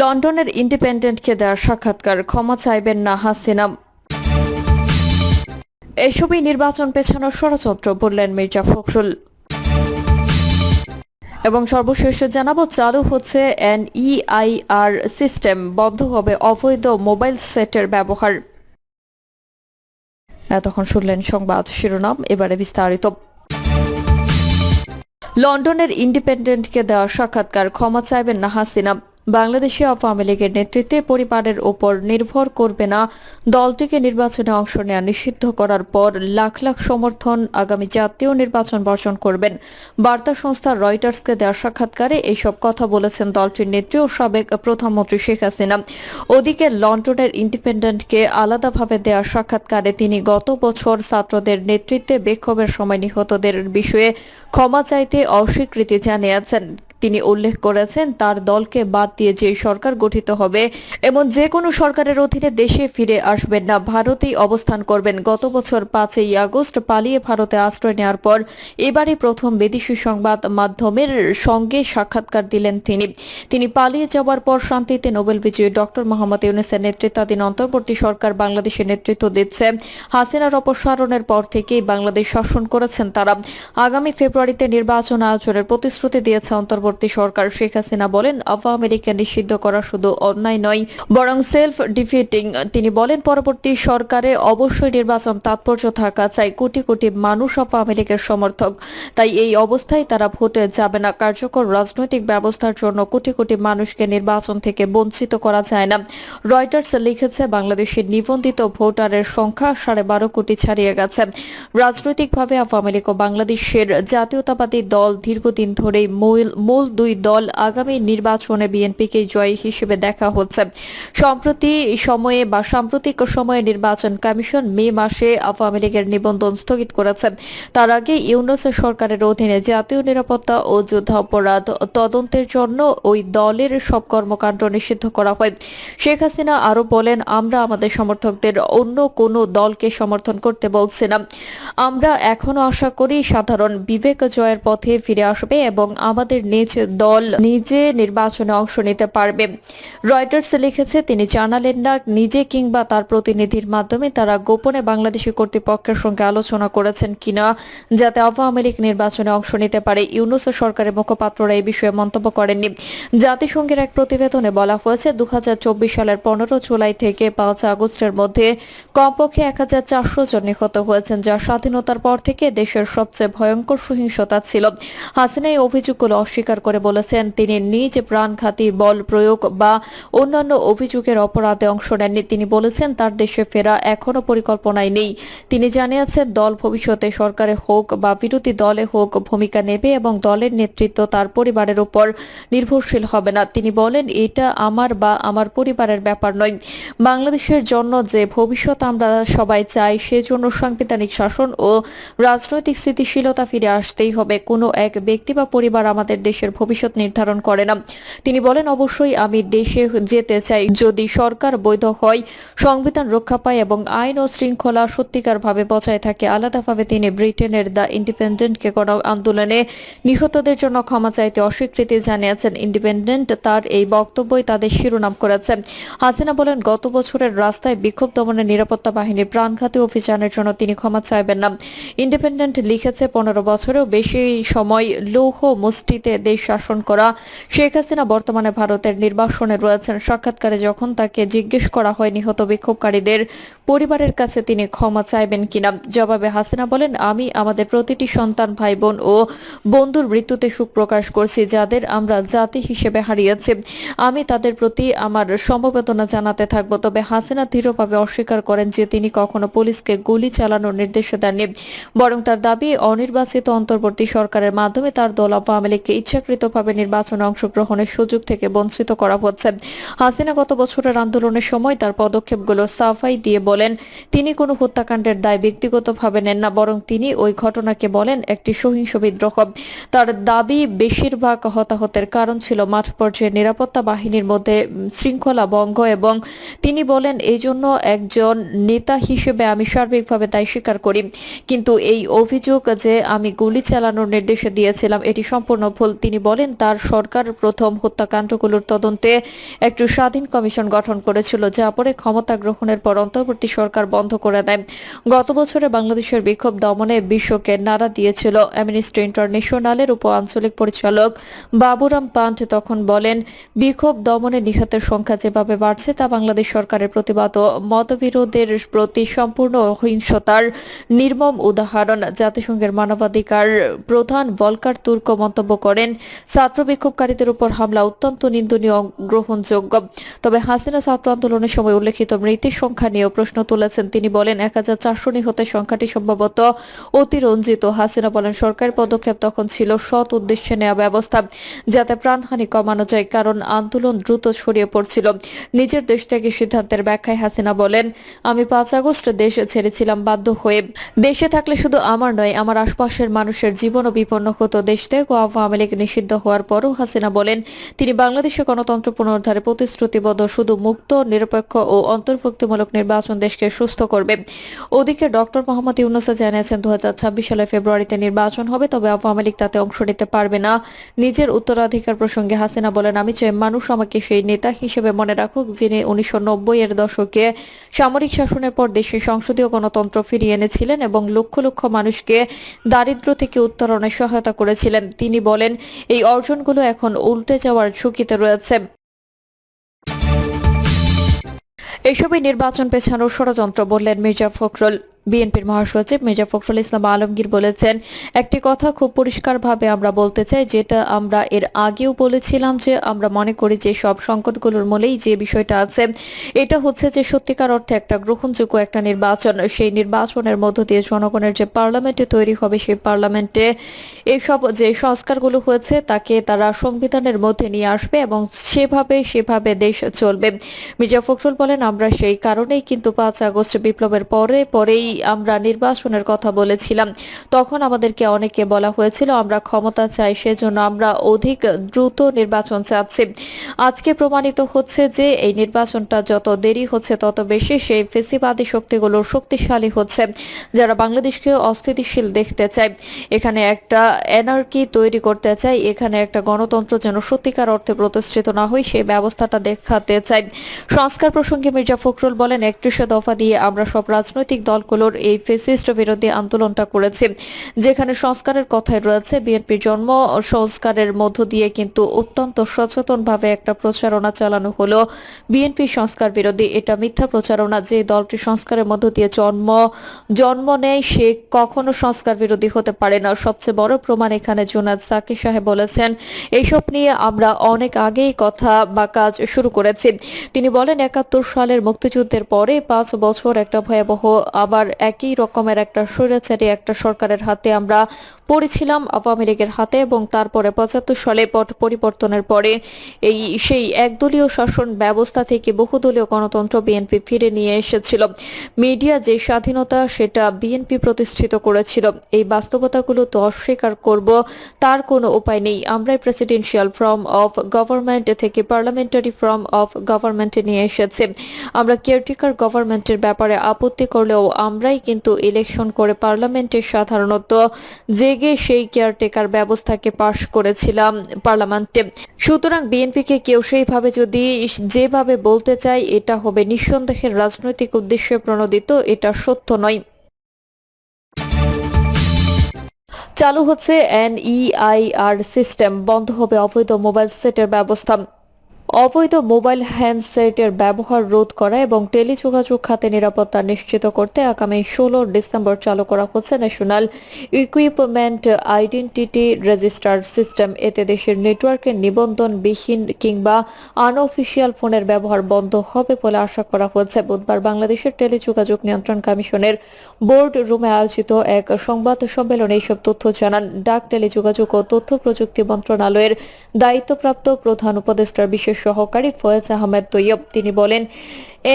লন্ডনের ইন্ডিপেন্ডেন্টকে দেওয়া সাক্ষাৎকার, ক্ষমা চাইবেন না হাসিনা। এসবই নির্বাচন পেছানোর ষড়যন্ত্র, বললেন মির্জা ফখরুল। এবং সর্বশেষ জানাব, চালু হচ্ছে এন ইআইআর সিস্টেম, বন্ধ হবে অবৈধ মোবাইল সেটের ব্যবহার। এতক্ষণ শুনলেন সংবাদ শিরোনাম, এবারে বিস্তারিত। লন্ডনের ইন্ডিপেন্ডেন্টকে দেওয়া সাক্ষাৎকার, ক্ষমা চাইবেন না হাসিনা। বাংলাদেশি আওয়ামী লীগের নেতৃত্বে পরিবারের ওপর নির্ভর করবে না। দলটিকে নির্বাচনে অংশ নেওয়া নিষিদ্ধ করার পর লাখ লাখ সমর্থন আগামী জাতীয় নির্বাচন বর্জন করবেন। বার্তা সংস্থা রয়টার্সকে দেওয়া সাক্ষাৎকারে এইসব কথা বলেছেন দলটির নেত্রী ও সাবেক প্রধানমন্ত্রী শেখ হাসিনা। ওদিকে লন্ডনের ইন্ডিপেন্ডেন্টকে আলাদাভাবে দেওয়া সাক্ষাৎকারে তিনি গত বছর ছাত্রদের নেতৃত্বে বিক্ষোভের সময় নিহতদের বিষয়ে ক্ষমা চাইতে অস্বীকৃতি জানিয়েছেন। তিনি উল্লেখ করেছেন, তার দলকে বাদ দিয়ে যে সরকার গঠিত হবে, এমন যে কোনো সরকারের অধীনে দেশে ফিরে আসবেন না। ভারতেই অবস্থান করবেন। গত বছর পাঁচই আগস্ট পালিয়ে ভারতে আশ্রয় নেওয়ার পর এবারই প্রথম বিদেশি সংবাদ মাধ্যমের সঙ্গে সাক্ষাৎকার দিলেন তিনি। তিনি পালিয়ে যাওয়ার পর শান্তিতে নোবেল বিজয়ী ডক্টর মোহাম্মদ ইউনুসের নেতৃত্বাধীন অন্তর্বর্তী সরকার বাংলাদেশের নেতৃত্ব দিচ্ছে। হাসিনার অপসারণের পর থেকেই বাংলাদেশ শাসন করেছেন তারা। আগামী ফেব্রুয়ারিতে নির্বাচন আয়োজনের প্রতিশ্রুতি দিয়েছে অন্তর্বর্তী সরকার শেখ হাসিনা বলেন, আওয়ামী লীগকে নিষিদ্ধ করা শুধু অন্যায় নয়, বরং সেলফ ডিফিটিং তিনি বলেন, পরবর্তী সরকারে অবশ্যই নির্বাচন তাৎপর্য থাকা চাই, কোটি কোটি মানুষ আওয়ামী লীগের সমর্থক। তাই এই অবস্থায় তারা ভোটে যাবে না। কার্যকর রাজনৈতিক ব্যবস্থার জন্য কোটি কোটি মানুষকে নির্বাচন থেকে বঞ্চিত করা যায় না। রয়টার্স লিখেছে বাংলাদেশের নিবন্ধিত ভোটারের সংখ্যা সাড়ে বারো কোটি ছাড়িয়ে গেছে। রাজনৈতিকভাবে আওয়ামী লীগ ও বাংলাদেশের জাতীয়তাবাদী দল দীর্ঘদিন ধরেই মূল দুই দল আগামী নির্বাচনে বিএনপিকে জয়ী হিসেবে দেখা হচ্ছে। সম্প্রতি সময়ে বা সাম্প্রতিক সময়ে নির্বাচন কমিশন মে মাসে আওয়ামী লীগের নিবন্ধন স্থগিত করেছে। তার আগে ইউনুস সরকারের অধীনে জাতীয় নিরাপত্তা ও যুদ্ধাপরাধ তদন্তের জন্য ওই দলের সব কর্মকাণ্ড নিষিদ্ধ করা হয়। শেখ হাসিনা আরও বলেন, আমরা আমাদের সমর্থকদের অন্য কোনো দলকে সমর্থন করতে বলছি না। আমরা এখনও আশা করি সাধারণ বিবেক জয়ের পথে ফিরে আসবে এবং আমাদের নিজ দল নিজে নির্বাচনে অংশ নিতে পারবে। রয়টার্স লিখেছে, তিনি জানালেন না, নিজে কিংবা তার প্রতিনিধির মাধ্যমে তারা গোপনে বাংলাদেশি কর্তৃপক্ষের সঙ্গে আলোচনা করেছেন কিনা, যাতে আওয়ামী লীগ নির্বাচনে অংশ নিতে পারে। ইউনুস সরকারের মুখপাত্ররা এই বিষয়ে মন্তব্য করেননি। জাতিসংঘের এক প্রতিবেদনে বলা হয়েছে দু হাজার চব্বিশ সালের পনেরো জুলাই থেকে পাঁচ আগস্টের মধ্যে কমপক্ষে এক হাজার চারশো জন নিহত হয়েছেন, যা স্বাধীনতার পর থেকে দেশের সবচেয়ে ভয়ঙ্কর সহিংসতা ছিল। হাসিনা এই অভিযোগগুলো অস্বীকার করে বলেছেন, তিনি নিজ প্রাণঘাতী বল প্রয়োগ বা অন্যান্য অভিযোগের অপরাধে অংশ নেননি। তিনি বলেছেন, তার দেশে ফেরা এখনও পরিকল্পনায় নেই। তিনি জানিয়েছেন, দল ভবিষ্যতে সরকারে হোক বা বিরোধী দলে হোক ভূমিকা নেবে এবং দলের নেতৃত্ব তার পরিবারের উপর নির্ভরশীল হবে না। তিনি বলেন, এটা আমার বা আমার পরিবারের ব্যাপার নয়। বাংলাদেশের জন্য যে ভবিষ্যৎ আমরা সবাই চাই, সেজন্য সাংবিধানিক শাসন ও রাজনৈতিক স্থিতিশীলতা ফিরে আসতেই হবে। কোনো এক ব্যক্তি বা পরিবার আমাদের দেশের ভবিষ্যৎ নির্ধারণ করে না। তিনি বলেন, অবশ্যই আমি দেশে যেতে চাই। যদি সরকার বৈধ হয়, সংবিধান রক্ষা পায় এবং আইন ও শৃঙ্খলা সত্যিকারভাবে বজায় থাকে, আলাদাভাবে তিনি ব্রিটেনের দ্য ইন্ডিপেন্ডেন্টকে গণ আন্দোলনে নিহতদের জন্য ক্ষমা চাইতে অস্বীকৃতি জানিয়েছেন। ইন্ডিপেন্ডেন্ট তার এই বক্তব্যই তাদের শিরোনাম করেছে। হাসিনা বলেন, গত বছরের রাস্তায় বিক্ষোভ দমনের নিরাপত্তা বাহিনীর প্রাণঘাতী অভিযানের জন্য তিনি ক্ষমা চাইবেন না। ইন্ডিপেন্ডেন্ট লিখেছে, পনেরো বছরেও বেশি সময় লৌহ মুষ্টিতে দেশ শাসন করা। শেখ হাসিনা বর্তমানে ভারতের নির্বাসনে রয়েছেন। সাক্ষাৎকারে যখন তাকে জিজ্ঞেস করা হয় নিহত বিক্ষোভকারীদের, পরিবারের কাছে তিনি ক্ষমা চাইবেন কিনা? জবাবে হাসিনা বলেন, আমি আমাদের প্রতিটি সন্তান ভাই বোন ও বন্ধুর মৃত্যুতে সুখ প্রকাশ করছি, যাদের আমরা জাতি হিসেবে হারিয়েছি। আমি তাদের প্রতি আমার সমবেদনা জানাতে থাকব। তবে হাসিনা দৃঢ়ভাবে অস্বীকার করেন যে তিনি কখনো পুলিশকে গুলি চালানোর নির্দেশ দেননি। বরং তার দাবি, অনির্বাচিত অন্তর্বর্তী সরকারের মাধ্যমে তার দল আওয়ামী লীগকে ইচ্ছাকৃতভাবে নির্বাচনে অংশগ্রহণের সুযোগ থেকে বঞ্চিত করা হচ্ছে। হাসিনা গত বছরের আন্দোলনের সময় তার পদক্ষেপগুলো সাফাই দিয়ে বলেন, তিনি কোনো হত্যাকাণ্ডের দায় ব্যক্তিগতভাবে নেন না, বরং তিনি ওই ঘটনাকে বলেন একটি সহিংস বিদ্রোহ। তার দাবি বেশিরভাগ হতাহতের কারণ ছিল মাঠ পর্যায়ে নিরাপত্তা বাহিনীর মধ্যে শৃঙ্খলা ভঙ্গ এবং তিনি বলেন এই জন্য একজন নেতা হিসেবে আমি সার্বিকভাবে দায় স্বীকার করি। কিন্তু এই অভিযোগ যে আমি গুলি চালানোর নির্দেশ দিয়েছিলাম, এটি সম্পূর্ণ ভুল। তিনি তিনি বলেন, তার সরকার প্রথম হত্যাকাণ্ডগুলোর তদন্তে একটি স্বাধীন কমিশন গঠন করেছিল, যা পরে ক্ষমতা গ্রহণের পর অন্তর্বর্তী সরকার বন্ধ করে দেয়। গত বছরে বাংলাদেশের বিক্ষোভ দমনে বিশ্বকে নাড়া দিয়েছিল অ্যামনিস্টি ইন্টারন্যাশনালের উপ আঞ্চলিক পরিচালক বাবুরাম পান্ট তখন বলেন, বিক্ষোভ দমনে নিহতের সংখ্যা যেভাবে বাড়ছে, তা বাংলাদেশ সরকারের প্রতিবাদ ও মতবিরোধের প্রতি সম্পূর্ণ অহিংসতার নির্মম উদাহরণ। জাতিসংঘের মানবাধিকার প্রধান বলকার তুর্ক মন্তব্য করেন ছাত্র বিক্ষোভকারীদের উপর হামলা অত্যন্ত নিন্দনীয় গ্রহণযোগ্য। তবে হাসিনা ছাত্র আন্দোলনের সময় উল্লেখিত মৃতের সংখ্যা নিয়েও প্রশ্ন তুলেছেন। তিনি বলেন, এক হাজার চারশো নিহতের সংখ্যাটি সম্ভবত অতিরঞ্জিত। হাসিনা বলেন সরকারের পদক্ষেপ তখন ছিল সৎ উদ্দেশ্যে নেওয়া ব্যবস্থা, যাতে প্রাণহানি কমানো যায়, কারণ আন্দোলন দ্রুত ছড়িয়ে পড়ছিল। নিজের দেশ থেকে সিদ্ধান্তের ব্যাখ্যায় হাসিনা বলেন, আমি পাঁচ আগস্ট দেশ ছেড়েছিলাম বাধ্য হয়ে। দেশে থাকলে শুধু আমার নয়, আমার আশপাশের মানুষের জীবনও বিপন্ন হতো। দেশ থেকে আওয়ামী লীগ নিষিদ্ধ হওয়ার পরও হাসিনা বলেন, তিনি বাংলাদেশে গণতন্ত্র পুনরুদ্ধারে প্রতিশ্রুতিবদ্ধ, শুধু মুক্ত, নিরপেক্ষ ও অন্তর্ভুক্তিমূলক নির্বাচন দেশকে সুস্থ করবে। ওদিকে ডক্টর মোহাম্মদ ইউনুসা জানিয়েছেন দু সালের ফেব্রুয়ারিতে নির্বাচন হবে, তবে আওয়ামী লীগ তাতে অংশ নিতে পারবে না। নিজের উত্তরাধিকার প্রসঙ্গে হাসিনা বলেন, আমি চাই মানুষ আমাকে সেই নেতা হিসেবে মনে রাখুক, যিনি উনিশশো নব্বই এর দশকে সামরিক শাসনের পর দেশে সংসদীয় গণতন্ত্র ফিরিয়ে এনেছিলেন এবং লক্ষ লক্ষ মানুষকে দারিদ্র্য থেকে উত্তরণে সহায়তা করেছিলেন। তিনি বলেন এই অর্জনগুলো এখন উল্টে যাওয়ার ঝুঁকিতে রয়েছে। এসবই নির্বাচন পেছানোর ষড়যন্ত্র বললেন মির্জা ফখরুল। বিএনপির মহাসচিব মির্জা ফখরুল ইসলাম আলমগীর বলেছেন, একটি কথা খুব পরিষ্কারভাবে আমরা বলতে চাই, যেটা আমরা এর আগেও বলেছিলাম যে আমরা মনে করি যে সব সংকটগুলোর মূলেই যে বিষয়টা আছে, এটা হচ্ছে যে সত্যিকার অর্থে একটা গ্রহণযোগ্য একটা নির্বাচন। সেই নির্বাচনের মধ্য দিয়ে জনগণের যে পার্লামেন্টে তৈরি হবে, সেই পার্লামেন্টে এসব যে সংস্কারগুলো হয়েছে, তাকে তারা সংবিধানের মধ্যে নিয়ে আসবে এবং সেভাবে সেভাবে দেশ চলবে। মির্জা ফখরুল বলেন, আমরা সেই কারণেই কিন্তু পাঁচ আগস্ট বিপ্লবের পরে পরেই আমরা নির্বাচনের কথা বলেছিলাম। তখন আমাদেরকে অনেকে বলা হয়েছিল, আমরা ক্ষমতা চাই, সেজন্য আমরা অধিক দ্রুত নির্বাচন চাচ্ছি। আজকে প্রমাণিত হচ্ছে যে এই নির্বাচনটা যত দেরি হচ্ছে, তত বেশি সেই ফেসিবাদী শক্তিগুলো শক্তিশালী হচ্ছে, যারা বাংলাদেশকে অস্থিতিশীল দেখতে চায়। এখানে একটা এনার্কি তৈরি করতে চায় এখানে একটা গণতন্ত্র যেন সত্যিকার অর্থে প্রতিষ্ঠিত না হয়, সেই ব্যবস্থাটা দেখাতে চাই। সংস্কার প্রসঙ্গে মির্জা ফখরুল বলেন, একত্রিশে দফা দিয়ে আমরা সব রাজনৈতিক দলগুলোর এই ফেসিস্ট বিরোধী আন্দোলনটা করেছি, যেখানে সংস্কারের কথাই রয়েছে। বিএনপির জন্ম সংস্কারের মধ্য দিয়ে কিন্তু অত্যন্ত সচেতনভাবে একটা প্রচারণা চালানো হলো। বিএনপি সংস্কার বিরোধী এটা মিথ্যা প্রচারণা, যে দলটি সংস্কারের মধ্য দিয়ে জন্ম জন্ম নেয়, সে কখনো সংস্কার বিরোধী হতে পারে না। সবচেয়ে বড় প্রমাণ এখানে জুনাদ সাকি সাহেব বলেছেন, এইসব নিয়ে আমরা অনেক আগেই কথা বা কাজ শুরু করেছি। তিনি বলেন, একাত্তর সালের মুক্তিযুদ্ধের পরে পাঁচ বছর একটা ভয়াবহ আবার একই রকমের একটা স্বৈরাচারী একটা সরকারের হাতে আমরা পড়েছিলাম আওয়ামী লীগের হাতে এবং তারপরে পঁচাত্তর সালে পট পরিবর্তনের পরে এই সেই একদলীয় শাসন ব্যবস্থা থেকে বহুদলীয় গণতন্ত্র বিএনপি ফিরে নিয়ে এসেছিল। মিডিয়া যে স্বাধীনতা, সেটা বিএনপি প্রতিষ্ঠিত করেছিল। এই বাস্তবতাগুলো তো অস্বীকার করব, তার কোনো উপায় নেই। আমরাই প্রেসিডেন্সিয়াল ফর্ম অফ গভর্নমেন্ট থেকে পার্লামেন্টারি ফর্ম অফ গভর্নমেন্টে নিয়ে এসেছে। আমরা কেয়ারটেকার গভর্নমেন্টের ব্যাপারে আপত্তি করলেও আমরাই কিন্তু ইলেকশন করে পার্লামেন্টে সাধারণত জেগে সেই কেয়ারটেকার ব্যবস্থাকে পাশ করেছিলাম পার্লামেন্টে। সুতরাং বিএনপিকে কেউ সেইভাবে যদি যেভাবে বলতে চায়, এটা হবে নিঃসন্দেহের রাজনৈতিক উদ্দেশ্যে প্রণোদিত, এটা সত্য নয়। চালু হচ্ছে এনইআইআর সিস্টেম বন্ধ হবে অবৈধ মোবাইল সেটের ব্যবস্থা। অবৈধ মোবাইল হ্যান্ডসেটের ব্যবহার রোধ করা এবং টেলিযোগাযোগ খাতে নিরাপত্তা নিশ্চিত করতে আগামী ষোলো ডিসেম্বর চালু করা হচ্ছে national equipment identity register system. এতে দেশের নেটওয়ার্কে নিবন্ধনবিহীন কিংবা আনঅফিসিয়াল ফোনের ব্যবহার বন্ধ হবে বলে আশা করা হচ্ছে। বুধবার বাংলাদেশের টেলিযোগাযোগ নিয়ন্ত্রণ কমিশনের বোর্ড রুমে আয়োজিত এক সংবাদ সম্মেলনে এইসব তথ্য জানান। ডাক টেলিযোগাযোগ ও তথ্য প্রযুক্তি মন্ত্রণালয়ের দায়িত্বপ্রাপ্ত প্রধান উপদেষ্টার বিশেষ সহকারী ফয়েজ আহমেদ তৈয়ব। তিনি বলেন,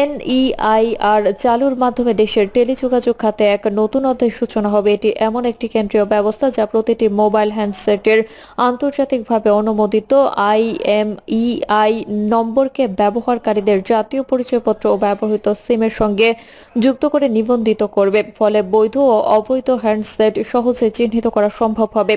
এনইআইআর চালুর মাধ্যমে দেশের টেলিযোগাযোগ খাতে এক নতুন অধ্যায় সূচনা হবে। এটি এমন একটি কেন্দ্রীয় ব্যবস্থা যা প্রতিটি মোবাইল হ্যান্ডসেটের আন্তর্জাতিকভাবে অনুমোদিত আইএমইআই নম্বরকে ব্যবহারকারীদের জাতীয় পরিচয়পত্র ও ব্যবহৃত সিমের সঙ্গে যুক্ত করে নিবন্ধিত করবে। ফলে বৈধ ও অবৈধ হ্যান্ডসেট সহজে চিহ্নিত করা সম্ভব হবে।